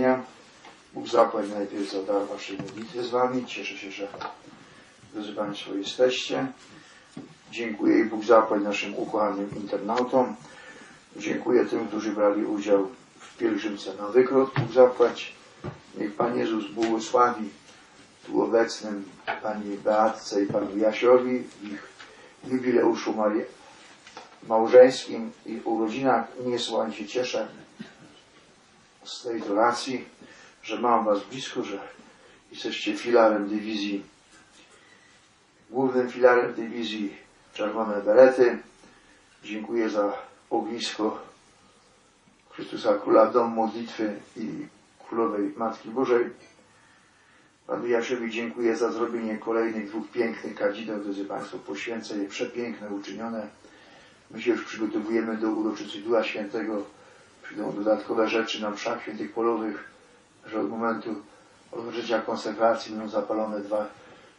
przedstawienia. Bóg zapłać najpierw za dar Waszej modlitwy z Wami. Cieszę się, że drodzy Państwo jesteście. Dziękuję i Bóg zapłać naszym ukochanym internautom. Dziękuję tym, którzy brali udział w pielgrzymce na wykrót. Bóg zapłać. Niech Pan Jezus błogosławi tu obecnym Pani Beatce i Panu Jasiowi ich jubileuszu Marii małżeńskim i urodzinach. Niesłychanie się cieszę z tej donacji, że mam Was blisko, że jesteście filarem dywizji, głównym filarem dywizji Czerwone Berety. Dziękuję za ognisko Chrystusa Króla, Dom Modlitwy i Królowej Matki Bożej. Panu Jasiowi dziękuję za zrobienie kolejnych dwóch pięknych kadzideł, drodzy Państwo, poświęceń, przepiękne, uczynione. My się już przygotowujemy do uroczystości Ducha Świętego. Przyjdą dodatkowe rzeczy na mszach świętych polowych, że od momentu rozpoczęcia konsekracji będą zapalone dwa,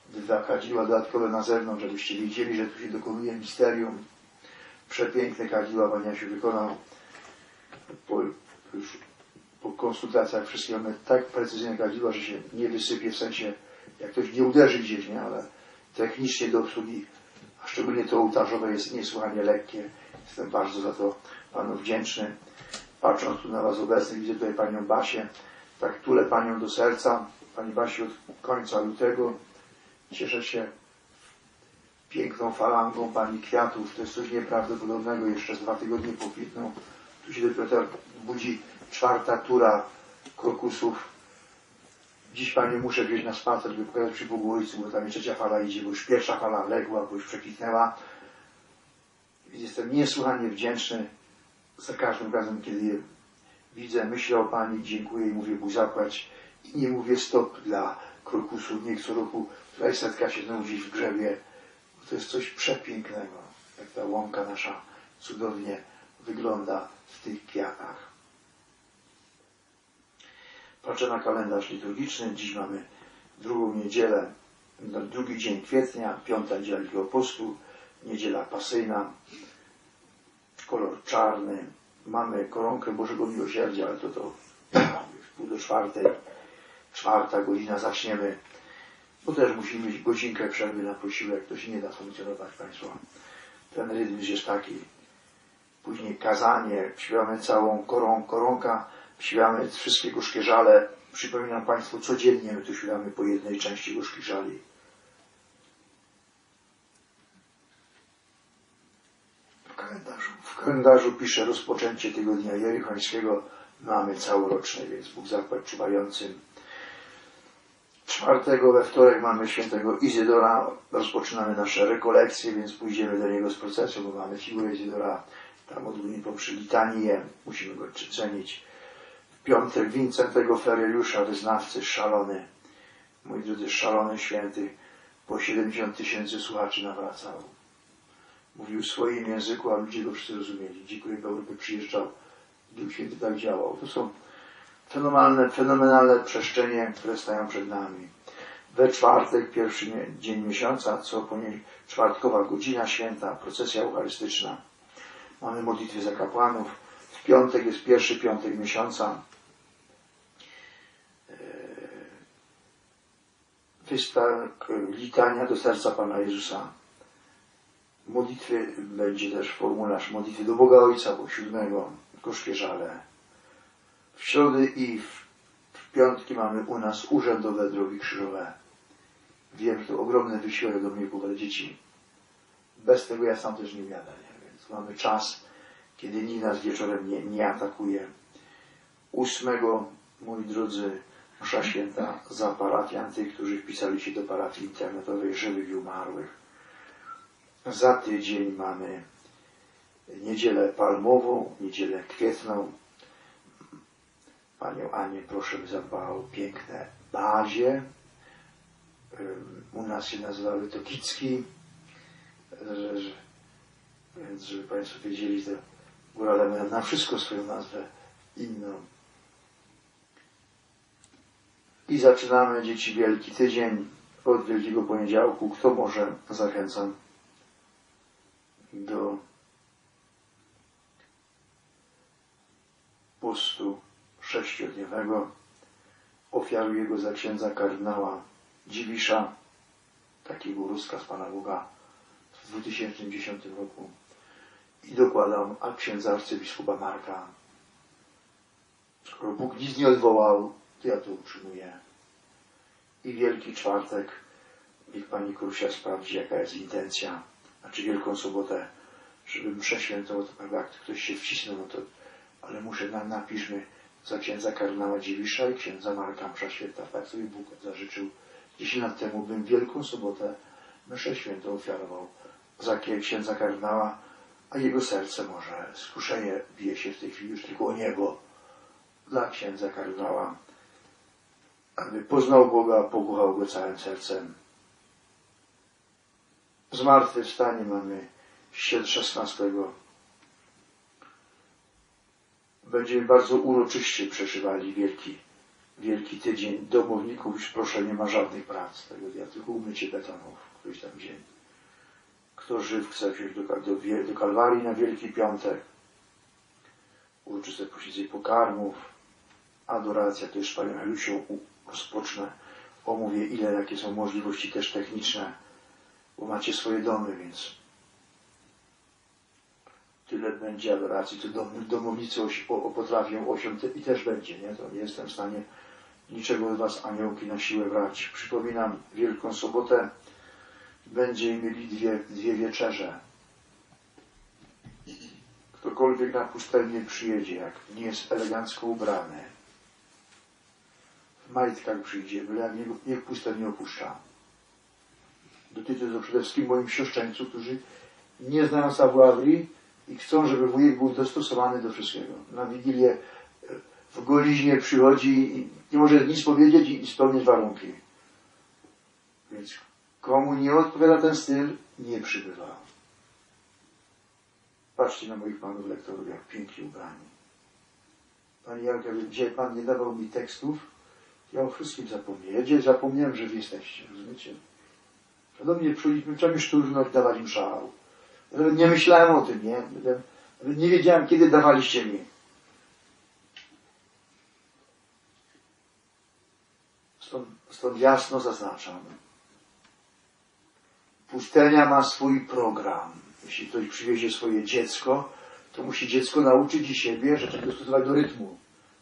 dwa kadziła dodatkowe na zewnątrz, żebyście wiedzieli, że tu się dokonuje misterium. Przepiękne kadziła Pan Jasiu wykonał. Po, już po konsultacjach wszystkie mamy tak precyzyjne kadziła, że się nie wysypie, w sensie jak ktoś nie uderzy gdzieś, nie? ale technicznie do obsługi, a szczególnie to ołtarzowe jest niesłychanie lekkie. Jestem bardzo za to Panu wdzięczny. Patrząc tu na Was obecnych, widzę tutaj Panią Basię, tak tulę Panią do serca. Pani Basiu od końca lutego. Cieszę się piękną falangą Pani kwiatów. To jest coś nieprawdopodobnego. Jeszcze dwa tygodnie pokwitną. Tu się dopiero budzi czwarta tura krokusów. Dziś Panie muszę wziąć na spacer, by pokazać przy Bogu Ojcu, bo tam trzecia fala idzie, bo już pierwsza fala legła, bo już przekwitnęła. Jestem niesłychanie wdzięczny za każdym razem, kiedy je widzę, myślę o Pani, dziękuję i mówię Bóg zapłać. I nie mówię stop dla krokusów, niech co roku tutaj setka się znowu gdzieś w grzewie. Bo to jest coś przepięknego, jak ta łąka nasza cudownie wygląda w tych kwiatach. Patrzę na kalendarz liturgiczny. Dziś mamy drugą niedzielę, drugi dzień kwietnia, piąta niedziela Wielkiego Postu, niedziela pasyjna, kolor czarny. Mamy koronkę Bożego Miłosierdzia, ale to to w pół do czwartej, czwarta godzina zaczniemy, bo też musimy mieć godzinkę przerwy na posiłek, to się nie da funkcjonować Państwo. Ten rytm jest taki. Później kazanie, śpiewamy całą koron, koronka, śpiewamy wszystkie gorzkie żale. Przypominam Państwu, codziennie my tu śpiewamy po jednej części gorzkich żali. W kalendarzu, pisze rozpoczęcie tygodnia jerichońskiego. Mamy całoroczne, więc Bóg zapłać czuwającym. Czwartego we wtorek mamy świętego Izydora. Rozpoczynamy nasze rekolekcje, więc pójdziemy do niego z procesją, bo mamy figurę Izydora. Tam odbudnie poprzy litanię. Musimy go cenić. W piątek Wincentego Feriusza, wyznawcy szalony. Mój drodzy, szalony święty. Po 70 tysięcy słuchaczy nawracał. Mówił w swoim języku, a ludzie go wszyscy rozumieli. Dziękuję, w Europy przyjeżdżał. Duch Święty tak działał. To są fenomenalne, fenomenalne przestrzenie, które stają przed nami. We czwartek, pierwszy dzień miesiąca, co później czwartkowa godzina święta, procesja eucharystyczna. Mamy modlitwy za kapłanów. W piątek jest pierwszy piątek miesiąca. Wyspa litania do serca Pana Jezusa. Modlitwy będzie też formularz modlitwy do Boga Ojca, bo siódmego gorzkie żale. W środy i w, piątki mamy u nas urzędowe drogi krzyżowe. Wiem, że to ogromny wysiłek do mnie ale dzieci. Bez tego ja sam też nie jadę, nie? więc mamy czas, kiedy nikt nas wieczorem nie, nie atakuje. Ósmego, moi drodzy, msza święta za parafian tych, którzy wpisali się do parafii internetowej żywych i umarłych. Za tydzień mamy niedzielę palmową, niedzielę kwietną. Panią Anię proszę, zadbała o piękne bazie. U nas się nazywały to Kicki. Więc żeby Państwo wiedzieli, to górale mają na wszystko swoją nazwę inną. I zaczynamy dzieci Wielki Tydzień od Wielkiego Poniedziałku. Kto może, zachęcam do postu sześciodniowego. Ofiaruję go za księdza kardynała Dziwisza, takiego Ruska z Pana Boga w 2010 roku. I dokładam a księdza arcybiskupa Marka. Skoro Bóg nic nie odwołał, to ja to utrzymuję. I Wielki Czwartek, niech Pani Krusia sprawdzi, jaka jest intencja. Znaczy Wielką Sobotę, żebym przeświętował, to prawda, jak ktoś się wcisnął, no to, ale muszę, na, napiszmy za księdza kardynała Dziwisza i księdza Marka Msza Święta. Tak sobie Bóg zażyczył. 10 lat temu bym Wielką Sobotę mszę świętą ofiarował za księdza kardynała, a jego serce może skuszenie bije się w tej chwili już tylko o niebo dla księdza kardynała, aby poznał Boga, pokochał Go całym sercem. Zmartwychwstanie mamy 16. Będziemy bardzo uroczyście przeżywali wielki, wielki tydzień domowników. Już proszę, nie ma żadnych prac tego dnia, tylko umycie betonów, któryś tam dzień. Kto żyw chce wziąć do, do, do Kalwarii na Wielki Piątek, uroczyste posiedzenie pokarmów, adoracja, już z Panią Helusią rozpocznę. Omówię, ile, jakie są możliwości też techniczne, bo macie swoje domy, więc tyle będzie adoracji, to dom, domownicy oś, o, potrafią osią i też będzie, nie? To nie jestem w stanie niczego od Was aniołki na siłę brać. Przypominam, Wielką Sobotę będziemy mieli dwie, dwie wieczerze. Ktokolwiek na pustelnię przyjedzie, jak nie jest elegancko ubrany, w majtkach przyjdzie, byle jak niech pustelnię opuszcza. Dotyczy to przede wszystkim moim siostrzeńców, którzy nie znają savoir i chcą, żeby wujek był dostosowany do wszystkiego. Na Wigilię w goliźnie przychodzi i nie może nic powiedzieć i spełnić warunki. Więc komu nie odpowiada ten styl, nie przybywa. Patrzcie na moich panów lektorów, jak pięknie ubrani. Panie Janka, dzisiaj Pan nie dawał mi tekstów, ja o wszystkim zapomniałem. Ja zapomniałem, że Wy jesteście, rozumiecie? Do mnie przyszli, trzeba mi szturnąć, dawać im szał. Ja nawet nie myślałem o tym, nie? Nawet nie wiedziałem, kiedy dawaliście mi. Stąd, stąd jasno zaznaczam. Pustelnia ma swój program. Jeśli ktoś przywiezie swoje dziecko, to musi dziecko nauczyć i siebie, że trzeba dostosować do rytmu,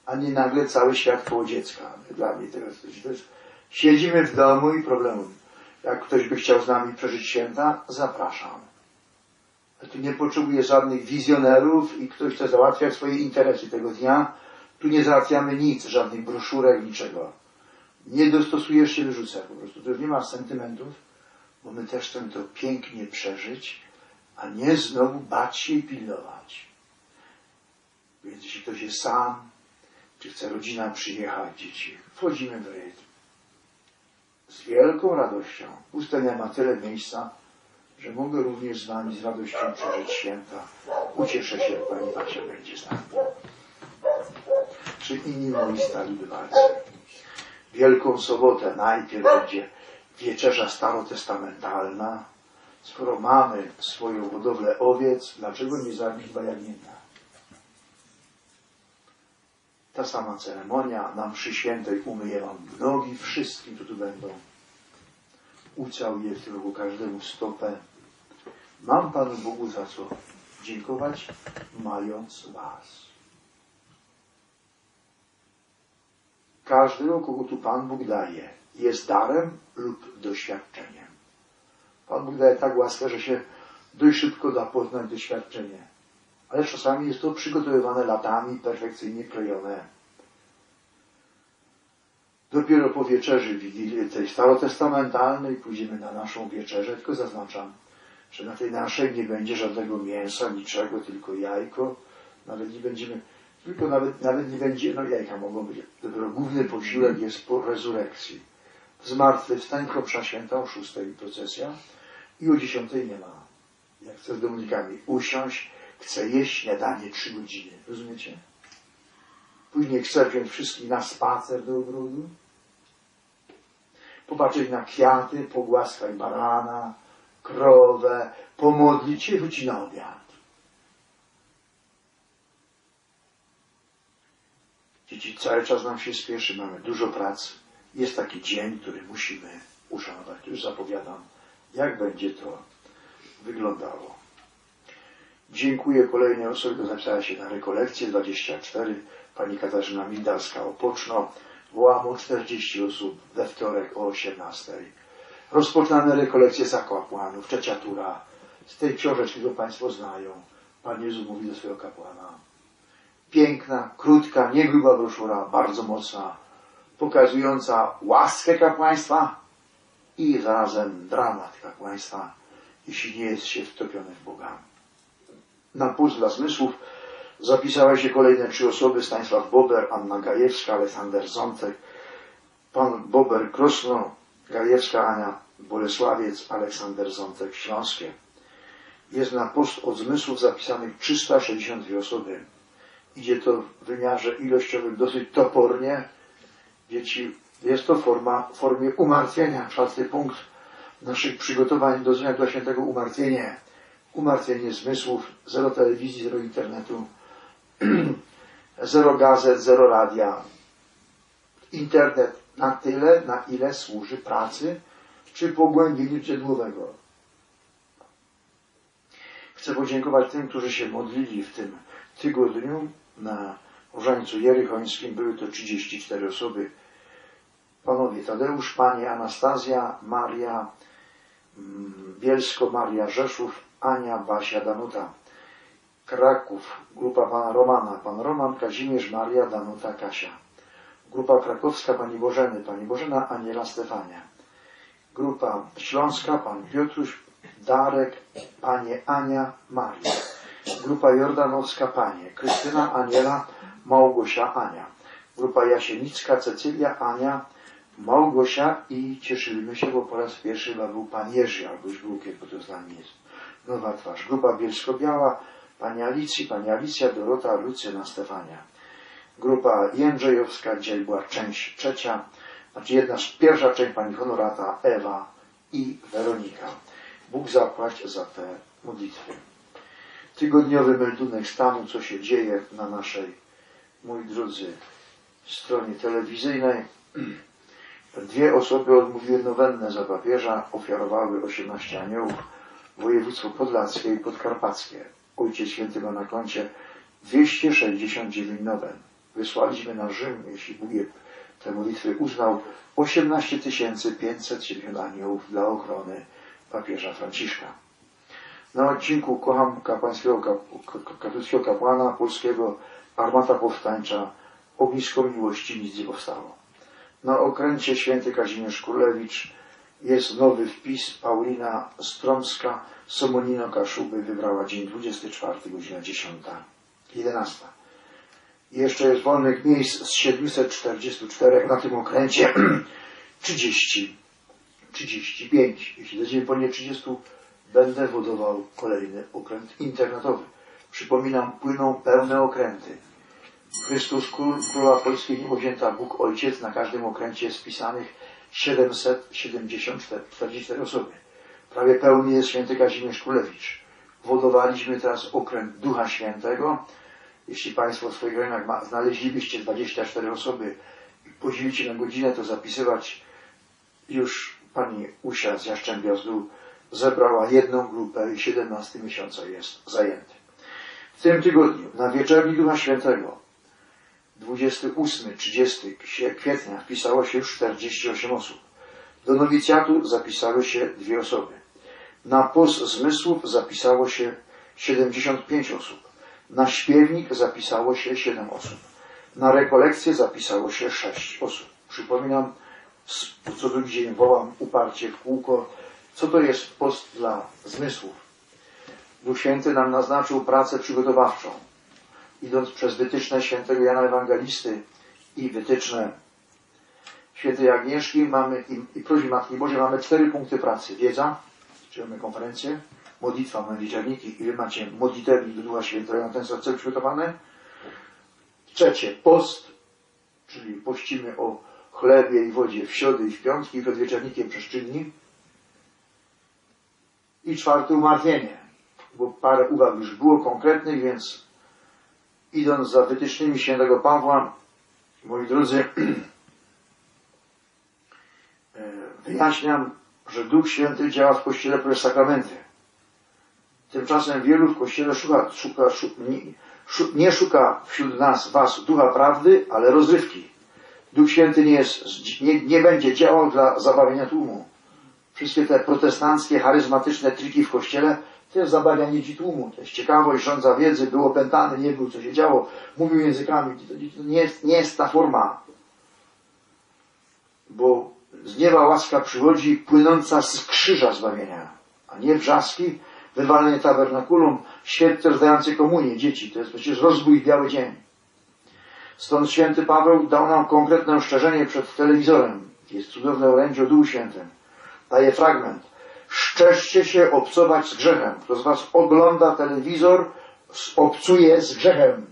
a nie nagle cały świat koło dziecka. Dla mnie teraz to jest, siedzimy w domu i problemu. Jak ktoś by chciał z nami przeżyć święta, zapraszam. Tu nie potrzebuję żadnych wizjonerów i ktoś chce załatwiać swoje interesy tego dnia. Tu nie załatwiamy nic, żadnych broszurek, niczego. Nie dostosujesz się, wyrzucę po prostu. Tu już nie ma sentymentów, bo my też chcemy to pięknie przeżyć, a nie znowu bać się i pilnować. Więc jeśli ktoś jest sam, czy chce rodzina przyjechać, dzieci, wchodzimy w rytm. Z wielką radością. Pustelnia ma tyle miejsca, że mogę również z Wami z radością przeżyć święta. Ucieszę się, Pani Basia będzie z nami. Czy inni moi stali bywalcy. Wielką sobotę najpierw będzie wieczerza starotestamentalna. Skoro mamy swoją hodowlę owiec, dlaczego nie zabić dwa Ta sama ceremonia na mszy świętej umyje Wam nogi wszystkim, tu będą. Ucałuję tylko każdemu stopę. Mam Panu Bogu za co dziękować, mając Was. Każdego, kogo tu Pan Bóg daje, jest darem lub doświadczeniem. Pan Bóg daje tak łaskę, że się dość szybko da poznać doświadczenie. Ale czasami jest to przygotowywane latami, perfekcyjnie klejone. Dopiero po wieczerzy Wigilii tej starotestamentalnej pójdziemy na naszą wieczerzę, tylko zaznaczam, że na tej naszej nie będzie żadnego mięsa, niczego, tylko jajko. Nawet nie będziemy, tylko nawet, nawet nie będzie, no jajka mogą być. Dopiero główny posiłek jest po rezurekcji. Zmartwychwstań, kropsza święta o szóstej procesja i o dziesiątej nie ma. Jak chcę z Dominikami usiąść, chcę jeść śniadanie trzy godziny. Rozumiecie? Później chcę wziąć wszystkich na spacer do ogrodu. popatrzeć na kwiaty, pogłaskać barana, krowę, pomodlić się, wrócić na obiad. Dzieci, cały czas nam się spieszy, mamy dużo pracy. Jest taki dzień, który musimy uszanować. Już zapowiadam, jak będzie to wyglądało. Dziękuję kolejnej osobie, która zapisała się na rekolekcję 24. Pani Katarzyna Mindalska Opoczno. Wołamo 40 osób we wtorek o 18. Rozpoczynamy rekolekcję zakapłanów, trzecia tura. Z tej książeczki, którą Państwo znają. Pan Jezus mówi do swojego kapłana. Piękna, krótka, niegruba broszura, bardzo mocna, pokazująca łaskę kapłaństwa i zarazem dramat kapłaństwa, jeśli nie jest się wtopiony w Boga. Na puls dla zmysłów zapisały się kolejne trzy osoby, Stanisław Bober, Anna Gajewska, Aleksander Zątek, pan Bober Krosno, Gajewska Ania Bolesławiec, Aleksander Zątek Śląskie. Jest na post od zmysłów zapisanych 362 osoby. Idzie to w wymiarze ilościowym dosyć topornie. Dzieci, jest to forma, w formie umartwienia. Czwarty punkt naszych przygotowań do Dnia dla Świętego Umartwienie. Umartwienie zmysłów, zero telewizji, zero internetu, zero gazet, zero radia. Internet na tyle, na ile służy pracy czy pogłębieniu dziedłowego. Chcę podziękować tym, którzy się modlili w tym tygodniu na Różańcu Jerychońskim. Były to 34 osoby. Panowie Tadeusz, Pani Anastazja, Maria mm, Bielsko, Maria Rzeszów, Ania, Basia, Danuta. Kraków, grupa Pana Romana, Pan Roman, Kazimierz, Maria, Danuta, Kasia. Grupa krakowska Pani Bożeny, Pani Bożena, Aniela, Stefania. Grupa śląska Pan Piotruś, Darek, Panie Ania, Maria. Grupa jordanowska Panie Krystyna, Aniela, Małgosia, Ania. Grupa jasienicka Cecylia, Ania, Małgosia i cieszymy się, bo po raz pierwszy chyba był Pan Jerzy, albo już był kiedy, to z nami jest nowa twarz. Grupa Bielsko-Biała, Pani Alicji, Pani Alicja, Dorota, Lucyna, Stefania. Grupa Jędrzejowska, dzisiaj była część trzecia, znaczy jedna z pierwsza część Pani Honorata, Ewa i Weronika. Bóg zapłać za te modlitwy. Tygodniowy meldunek stanu, co się dzieje na naszej, moi drodzy, stronie telewizyjnej. Dwie osoby odmówiły nowennę za papieża, ofiarowały 18 aniołów, województwo podlaskie i podkarpackie. Ojciec Święty ma na koncie 269 nowen. Wysłaliśmy na Rzym, jeśli Bóg je te modlitwy uznał, 18 570 aniołów dla ochrony papieża Franciszka. Na odcinku Kocham kapłańskiego, kap, katolickiego kapłana polskiego Armata Powstańcza Ognisko Miłości nic nie powstało. Na okręcie Święty Kazimierz Królewicz jest nowy wpis. Paulina Stromska Somonino Kaszuby wybrała dzień 24, godzina 10, 11. I jeszcze jest wolnych miejsc z 744 na tym okręcie 30, 35. Jeśli tydzień po nie 30 będę wodował kolejny okręt internetowy. Przypominam, płyną pełne okręty. Chrystus Król, Króla Polski, niewzięta Bóg Ojciec na każdym okręcie spisanych 774 osoby. Prawie pełny jest święty Kazimierz Kulewicz. Wodowaliśmy teraz okręt Ducha Świętego. Jeśli Państwo w swoich rękach znaleźlibyście 24 osoby i podzielicie na godzinę, to zapisywać już pani Usia z Jaszczębiozdu zebrała jedną grupę i 17 miesiąca jest zajęty. W tym tygodniu na wieczorni Ducha Świętego 28-30 kwietnia wpisało się już 48 osób. Do nowicjatu zapisały się dwie osoby. Na post zmysłów zapisało się 75 osób. Na śpiewnik zapisało się 7 osób. Na rekolekcję zapisało się 6 osób. Przypominam, co drugi dzień wołam uparcie w kółko, co to jest post dla zmysłów. Duch Święty nam naznaczył pracę przygotowawczą idąc przez wytyczne świętego Jana Ewangelisty i wytyczne świętej Agnieszki mamy, i, i Matki Bożej mamy cztery punkty pracy. Wiedza, czyli mamy konferencję, modlitwa, mamy wieczerniki i wy macie modlitewnik do Ducha Świętego ten cel przygotowane. Trzecie, post, czyli pościmy o chlebie i wodzie w środy i w piątki i przed wieczornikiem przeszczydni. I czwarte umartwienie, bo parę uwag już było konkretnych, więc idąc za wytycznymi świętego Pawła, moi drodzy, e, wyjaśniam, że Duch Święty działa w Kościele poprzez sakramenty. Tymczasem wielu w Kościele szuka, szuka, szuka nie, szu- nie szuka wśród nas, was, ducha prawdy, ale rozrywki. Duch Święty nie, jest, nie, nie będzie działał dla zabawienia tłumu. Wszystkie te protestanckie, charyzmatyczne triki w Kościele to jest zabawianie ci tłumu. To jest ciekawość, rządza wiedzy, był opętany, nie był, co się działo, mówił językami. To, nie, jest, nie jest ta forma. Bo z nieba łaska przychodzi płynąca z krzyża zbawienia, a nie wrzaski, wywalenie tabernakulum, święte rozdające komunię dzieci. To jest przecież rozbój biały dzień. Stąd święty Paweł dał nam konkretne ostrzeżenie przed telewizorem. Jest cudowne orędzie o Duchu Świętym. Daje fragment. Szczerzcie się obcować z grzechem. Kto z was ogląda telewizor, obcuje z grzechem.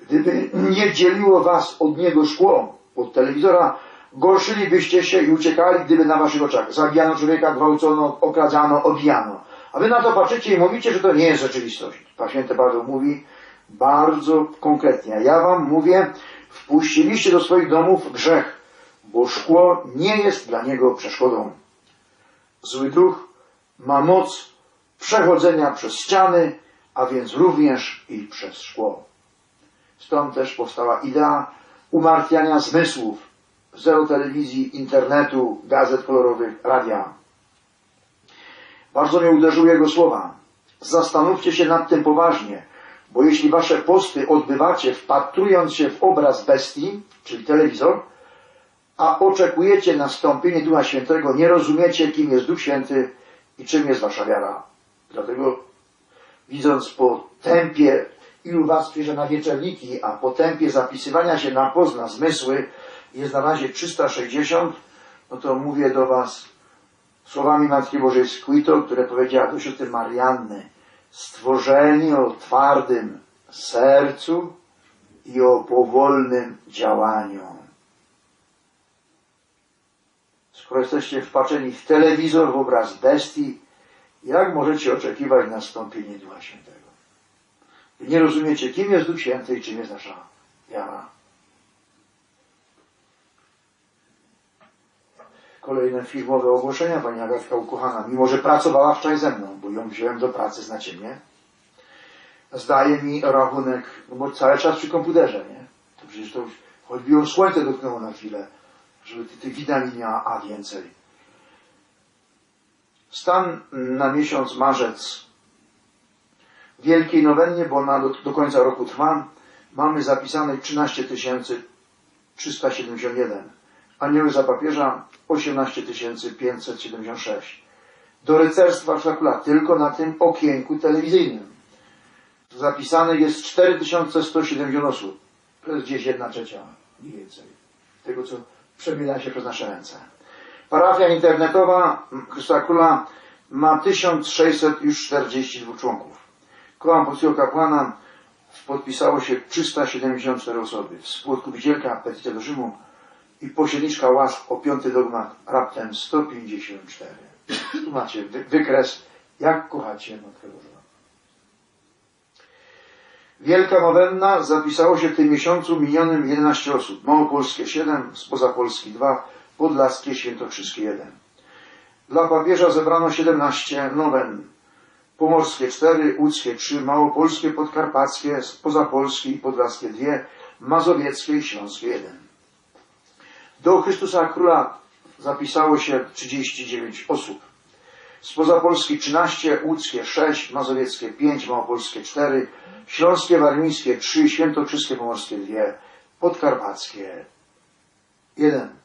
Gdyby nie dzieliło was od niego szkło, od telewizora, gorszylibyście się i uciekali, gdyby na waszych oczach zabijano człowieka, gwałcono, okradzano, obijano. A wy na to patrzycie i mówicie, że to nie jest rzeczywistość. Pan święty Paweł mówi bardzo konkretnie. A ja wam mówię, wpuściliście do swoich domów grzech, bo szkło nie jest dla niego przeszkodą. Zły duch ma moc przechodzenia przez ściany, a więc również i przez szkło. Stąd też powstała idea umartwiania zmysłów, zero telewizji, internetu, gazet kolorowych, radia. Bardzo mnie uderzyły jego słowa. Zastanówcie się nad tym poważnie, bo jeśli wasze posty odbywacie wpatrując się w obraz bestii, czyli telewizor, a oczekujecie nastąpienia Ducha Świętego, nie rozumiecie, kim jest Duch Święty i czym jest wasza wiara. Dlatego widząc po tempie, ilu was przyjdzie na wieczerniki, a po tempie zapisywania się na pozna zmysły jest na razie 360, no to mówię do was słowami Matki Bożej z Quito, które powiedziała do siostry Marianny, stworzeni o twardym sercu i o powolnym działaniu. Skoro jesteście wpatrzeni w telewizor, w obraz bestii, jak możecie oczekiwać nastąpienia Ducha Świętego? Nie rozumiecie, kim jest Duch Święty i czym jest nasza wiara. Kolejne filmowe ogłoszenia. Pani Agatka ukochana, mimo że pracowała wczoraj ze mną, bo ją wziąłem do pracy, znacie mnie, zdaje mi rachunek, no bo cały czas przy komputerze, nie? To przecież to choćby ją słońce dotknęło na chwilę, żeby ty- tych witamin miała A więcej. Stan na miesiąc marzec Wielkiej Nowennie, bo ona do, do końca roku trwa, mamy zapisane 13 371. Anioły za papieża 18 576. Do rycerstwa szlakula tylko na tym okienku telewizyjnym. Zapisane jest 4170 osób. To jest gdzieś jedna trzecia, mniej więcej. Tego, co przemiela się przez nasze ręce. Parafia internetowa Chrystusa Króla ma 1600 już 42 członków. Koła Polskiego Kapłana podpisało się 374 osoby. Współodkupicielka petycja do Rzymu i pośredniczka łask o piąty dogmat raptem 154. Tu macie wy- wykres, jak kochacie Matkę Bożą. Wielka Nowenna zapisało się w tym miesiącu minionym 11 osób. Małopolskie 7, spoza Polski 2, Podlaskie, Świętokrzyskie 1. Dla papieża zebrano 17 nowen. Pomorskie 4, łódzkie 3, małopolskie, podkarpackie, spoza Polski i podlaskie 2, mazowieckie i śląskie 1. Do Chrystusa Króla zapisało się 39 osób. Spoza Polski 13, łódzkie 6, mazowieckie 5, małopolskie 4, śląskie, warmińskie 3, świętokrzyskie, pomorskie 2, podkarpackie 1.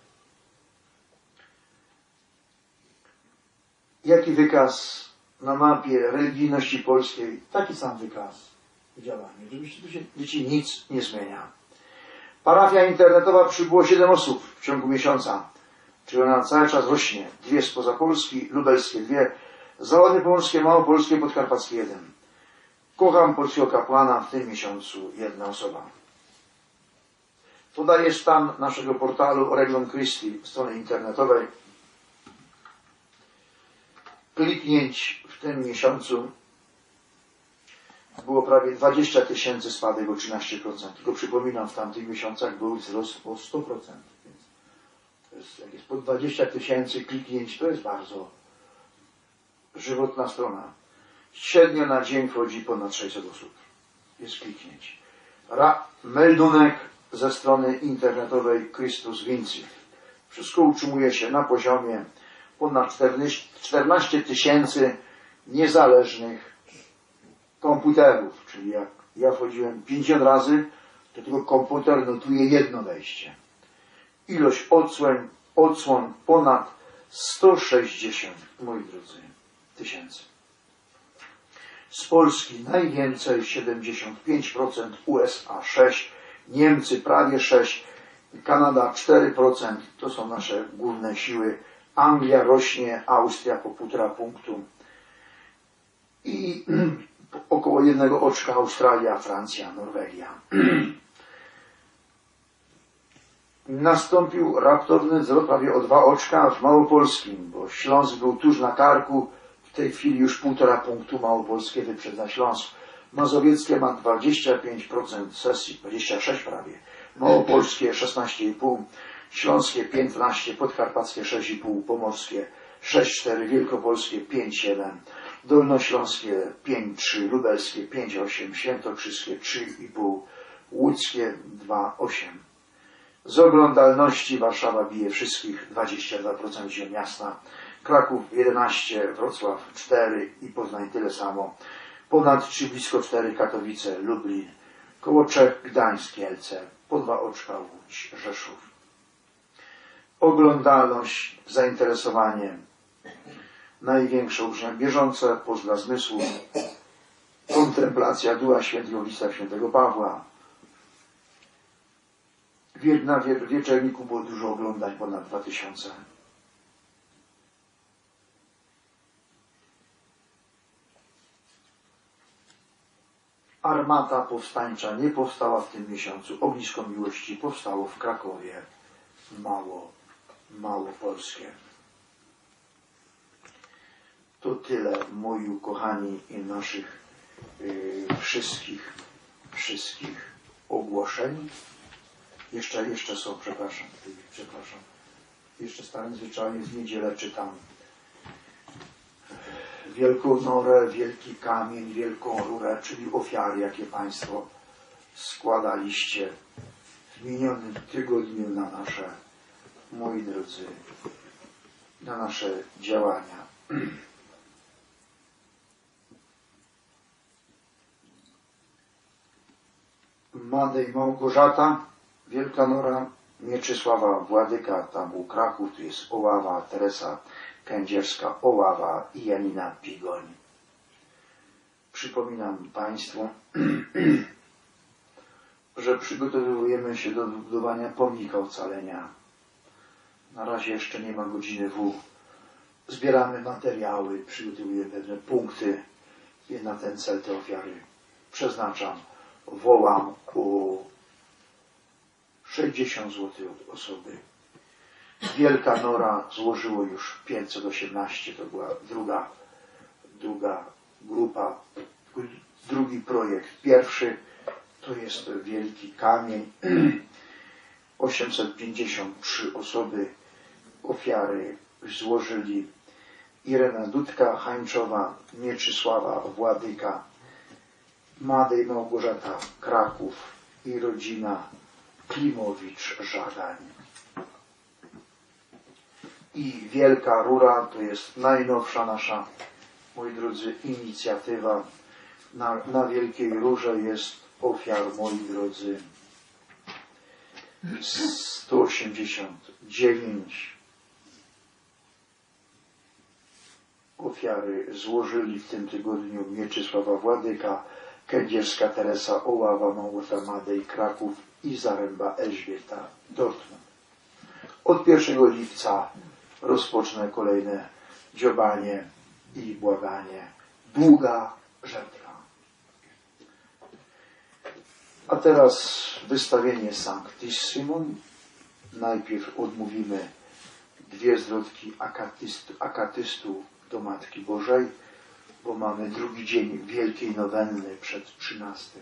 Jaki wykaz na mapie religijności polskiej? Taki sam wykaz w działaniu. Żebyście tu się dzieci nic nie zmienia. Parafia internetowa przybyło 7 osób w ciągu miesiąca, czyli ona cały czas rośnie. Dwie spoza Polski, lubelskie dwie, zachodnie pomorskie, małopolskie, podkarpackie jeden. Kocham polskiego kapłana w tym miesiącu jedna osoba. Podaję stan naszego portalu Reglum Christi, strony internetowej. Kliknięć w tym miesiącu było prawie 20 tysięcy spadek o 13%. Tylko przypominam, w tamtych miesiącach był wzrost o 100%. Jest, jak jest po 20 tysięcy kliknięć, to jest bardzo żywotna strona. Średnio na dzień wchodzi ponad 600 osób. Jest kliknięć. Ra meldunek ze strony internetowej Christus Vinci. Wszystko utrzymuje się na poziomie ponad 14 tysięcy niezależnych komputerów. Czyli jak ja wchodziłem 50 razy, to tylko komputer notuje jedno wejście. Ilość odsłon, odsłon ponad 160, moi drodzy, tysięcy. Z Polski najwięcej 75%, USA 6%, Niemcy prawie 6%, Kanada 4%, to są nasze główne siły. Anglia rośnie, Austria po półtora punktu i około jednego oczka Australia, Francja, Norwegia. Nastąpił raptowny wzrost prawie o dwa oczka w Małopolskim, bo Śląsk był tuż na karku, w tej chwili już półtora punktu Małopolskie wyprzedza Śląsk. Mazowieckie ma 25% sesji, 26 prawie. Małopolskie 16,5, Śląskie 15, Podkarpackie 6,5, Pomorskie 6,4, Wielkopolskie 5,7, Dolnośląskie 5,3, Lubelskie 5,8, Świętokrzyskie 3,5, Łódzkie 2,8. Z oglądalności Warszawa bije wszystkich 22% ziem miasta, Kraków 11, Wrocław 4 i Poznań tyle samo. Ponad 3, blisko 4 Katowice, Lublin, koło 3 Gdańsk, Kielce, po dwa oczka Łódź, Rzeszów. Oglądalność, zainteresowanie największe ucznia bieżące, poza zmysłu, kontemplacja duła świętego lista świętego Pawła. Na wieczerniku było dużo oglądań, ponad 2000. Armata powstańcza nie powstała w tym miesiącu. Ognisko Miłości powstało w Krakowie. Mało, mało polskie. To tyle, moi ukochani i naszych yy, wszystkich, wszystkich ogłoszeń. Jeszcze, jeszcze są, przepraszam, przepraszam. Jeszcze starym zwyczajnie w niedzielę czytam wielką norę, wielki kamień, wielką rurę, czyli ofiary, jakie Państwo składaliście w minionym tygodniu na nasze, moi drodzy, na nasze działania. Madej Małgorzata, Wielka Nora, Mieczysława Władyka, tam był Kraków, tu jest Oława, Teresa Kędzierska, Oława i Janina Pigoń. Przypominam Państwu, że przygotowujemy się do budowania pomnika ocalenia. Na razie jeszcze nie ma godziny W. Zbieramy materiały, przygotowujemy pewne punkty na ten cel te ofiary przeznaczam. Wołam o 60 zł od osoby. Wielka Nora złożyło już 518, to była druga, druga grupa, drugi projekt. Pierwszy to jest Wielki Kamień, 853 osoby ofiary złożyli Irena Dudka, Hańczowa, Mieczysława Władyka, Madej Małgorzata Kraków i rodzina Klimowicz Żagań. I Wielka Rura to jest najnowsza nasza, moi drodzy, inicjatywa. Na, na Wielkiej Rurze jest ofiar, moi drodzy, 189 ofiary złożyli w tym tygodniu Mieczysława Władyka, Kędzierska Teresa Oława, Małgorzata Madej, Kraków i Zaręba Elżbieta Dortmund. Od 1 lipca rozpocznę kolejne dziobanie i błaganie. Długa żebrka. A teraz wystawienie Sanctissimum. Najpierw odmówimy dwie zwrotki akatystu, akatystów do Matki Bożej, bo mamy drugi dzień Wielkiej Nowenny przed 13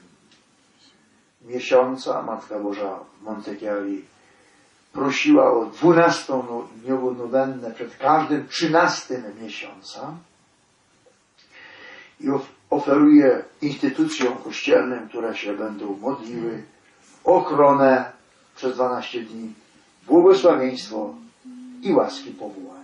miesiąca. Matka Boża w prosiła o 12-dniową nowennę przed każdym 13 miesiąca i of- oferuje instytucjom kościelnym, które się będą modliły, ochronę przez 12 dni, błogosławieństwo i łaski powołań.